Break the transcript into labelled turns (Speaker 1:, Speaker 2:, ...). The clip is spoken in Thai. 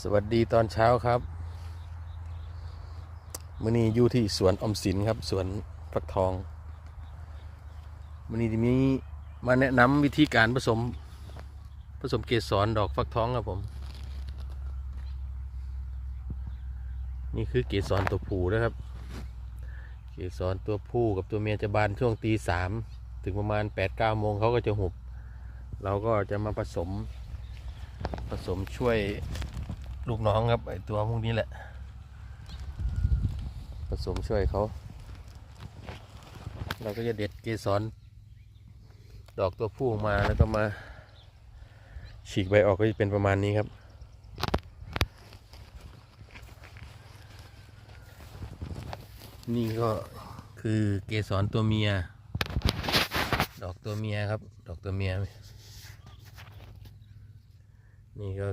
Speaker 1: สวัสดีตอนเช้าครับมื่อนี้อยู่ที่สวนอมสินครับ สวนฟักทองมื่อนี้มีมาแนะนำวิธีการผสม ผสมเกสรดอกฟักทองครับผม นี่คือเกสรตัวผู้นะครับ เกสรตัวผู้กับตัวเมียจะบานช่วงตีสามถึงประมาณ8ปดเก้าโมงเขาก็จะหุบ เราก็จะมาผสมผสมช่วย ลูกน้องครับไอตัวพวกนี้แหละ ผสมช่วยเขา เราก็จะเด็ดเกสรดอกตัวผู้ออกมาแล้วก็มาฉีกใบออกก็จะเป็นประมาณนี้ครับ นี่ก็คือเกสรตัวเมีย ดอกตัวเมียครับ ดอกตัวเมีย นี่ก็